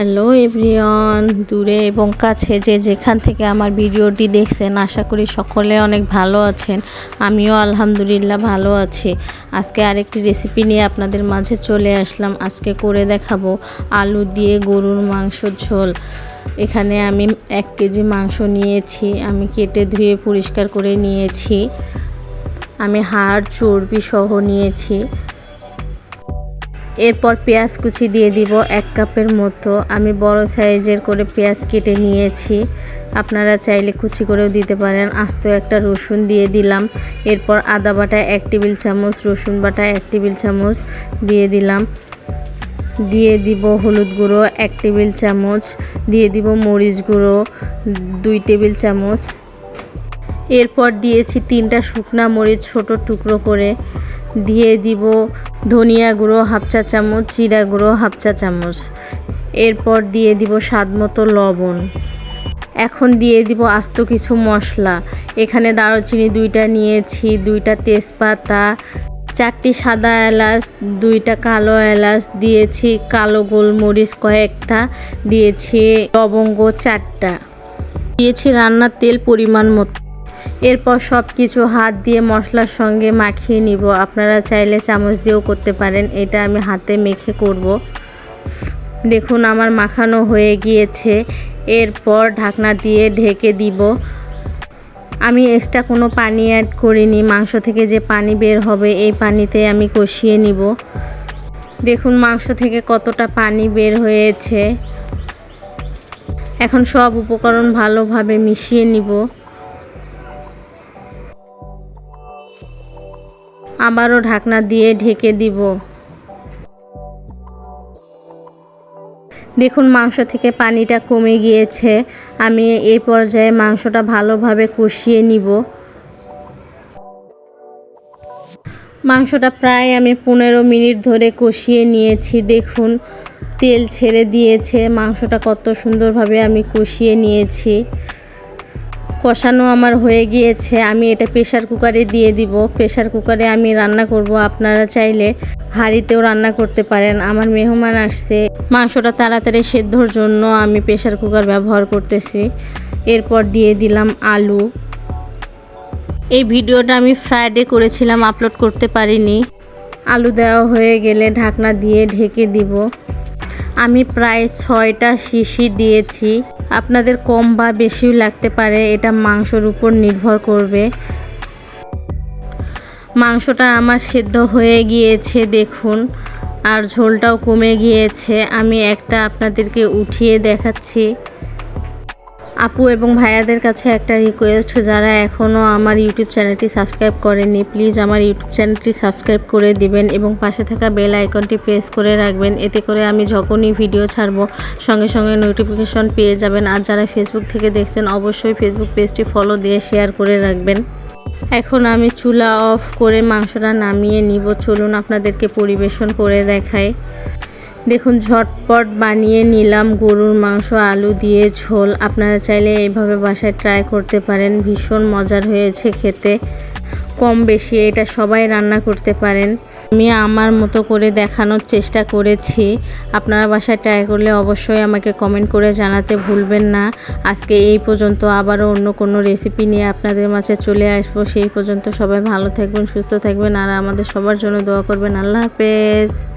Hello everyone দূরে এবং কাছে যে যেখান থেকে আমার ভিডিওটি দেখছেন, আশা করি সকলে অনেক ভালো আছেন। আমিও আলহামদুলিল্লাহ ভালো আছি। আজকে আরেকটি রেসিপি নিয়ে আপনাদের মাঝে চলে আসলাম। আজকে করে দেখাবো আলু দিয়ে গরুর মাংস ঝোল। এখানে আমি এক কেজি মাংস নিয়েছি, আমি কেটে ধুয়ে পরিষ্কার করে নিয়েছি। আমি হাড়, চর্বি সহ নিয়েছি। এরপর পেঁয়াজ কুচি দিয়ে দিব এক কাপের মতো। আমি বড় সাইজের করে পেঁয়াজ কেটে নিয়েছি। আপনারা চাইলে কুচি করেও দিতে পারেন। আস্ত একটা রসুন দিয়ে দিলাম। এরপর আদা বাটা এক টেবিল চামচ, রসুন বাটা এক টেবিল চামচ দিয়ে দিলাম। দিয়ে দিব হলুদ গুঁড়ো এক টেবিল চামচ। দিয়ে দিব মরিচ গুঁড়ো দুই টেবিল চামচ। এরপর দিয়েছি তিনটা শুকনা মরিচ ছোট টুকরো করে। দিয়ে দিব ধনিয়া গুঁড়ো হাফ চা চামচ, জিরা গুঁড়ো হাফ চা চামচ। এরপর দিয়ে দিব স্বাদ মতো লবণ। এখন দিয়ে দিব আস্ত কিছু মশলা। এখানে দারুচিনি দুইটা নিয়েছি, দুইটা তেজপাতা, চারটি সাদা এলাচ, দুইটা কালো এলাচ, দিয়েছি কালো গোলমরিচ কয়েকটা, দিয়েছি লবঙ্গ চারটা। দিয়েছি রান্নার তেল পরিমাণ মতো। এরপর সব কিছু হাত দিয়ে মশলার সঙ্গে মাখিয়ে নিব। আপনারা চাইলে চামচ দিয়েও করতে পারেন। এটা আমি হাতে মেখে করব। দেখুন, আমার মাখানো হয়ে গিয়েছে। এরপর ঢাকনা দিয়ে ঢেকে দিব। আমি এক্সট্রা কোনো পানি অ্যাড করিনি। মাংস থেকে যে পানি বের হবে, এই পানিতে আমি কষিয়ে নিব। দেখুন, মাংস থেকে কতটা পানি বের হয়েছে। এখন সব উপকরণ ভালোভাবে মিশিয়ে নিব। আবারও ঢাকনা দিয়ে ঢেকে দিব। দেখুন, মাংস থেকে পানিটা কমে গিয়েছে। আমি এই পর্যায়ে মাংসটা ভালোভাবে কষিয়ে নিব। মাংসটা প্রায় আমি পনেরো মিনিট ধরে কষিয়ে নিয়েছি। দেখুন, তেল ছেড়ে দিয়েছে। মাংসটা কত সুন্দরভাবে আমি কষিয়ে নিয়েছি। কষানো আমার হয়ে গিয়েছে, আমি এটা প্রেশার কুকারে দিয়ে দিব। প্রেশার কুকারে আমি রান্না করব, আপনারা চাইলে হাঁড়িতেও রান্না করতে পারেন। আমার মেহমান আসছে, মাংসটা তাড়াতাড়ি সেদ্ধর জন্য আমি প্রেশার কুকার ব্যবহার করতেছি। এরপর দিয়ে দিলাম আলু। এই ভিডিওটা আমি ফ্রাইডে করেছিলাম আপলোড করতে পারিনি। আলু দেওয়া হয়ে গেলে ঢাকনা দিয়ে ঢেকে দিব। আমি প্রায় ছয়টা শিশি দিয়েছি। আপনাদের কম বা বেশিও লাগতে পারে, এটা মাংসর উপর নির্ভর করবে। মাংসটা আমার সেদ্ধ হয়ে গিয়েছে, দেখুন। আর ঝোলটাও কমে গিয়েছে। আমি একটা আপনাদেরকে উঠিয়ে দেখাচ্ছি। আপু এবং ভাইয়াদের কাছে একটা রিকোয়েস্ট যারা এখনও আমার ইউটিউব চ্যানেলটি সাবস্ক্রাইব করেনি প্লিজ আমার ইউটিউব চ্যানেলটি সাবস্ক্রাইব করে দিবেন এবং পাশে থাকা বেল আইকনটি প্রেস করে রাখবেন। এতে করে আমি যখনই ভিডিও ছাড়বো, সঙ্গে সঙ্গে নোটিফিকেশন পেয়ে যাবেন। আর যারা ফেসবুক থেকে দেখছেন, অবশ্যই ফেসবুক পেজটি ফলো দিয়ে শেয়ার করে রাখবেন। এখন আমি চুলা অফ করে মাংসটা নামিয়ে নিব। চলুন আপনাদেরকে পরিবেশন করে দেখাই। দেখুন, ঝটপট বানিয়ে নিলাম গরুর মাংস, আলু দিয়ে ঝোল। আপনারা চাইলে এইভাবে বাসায় ট্রাই করতে পারেন। ভীষণ মজার হয়েছে খেতে। কম বেশি এটা সবাই রান্না করতে পারেন। আমি আমার মতো করে দেখানোর চেষ্টা করেছি। আপনারা বাসায় ট্রাই করলে অবশ্যই আমাকে কমেন্ট করে জানাতে ভুলবেন না। আজকে এই পর্যন্ত আবারও অন্য কোনো রেসিপি নিয়ে আপনাদের মাঝে চলে আসব। সেই পর্যন্ত সবাই ভালো থাকবেন, সুস্থ থাকবেন, আর আমাদের সবার জন্য দোয়া করবেন। আল্লাহ হাফেজ।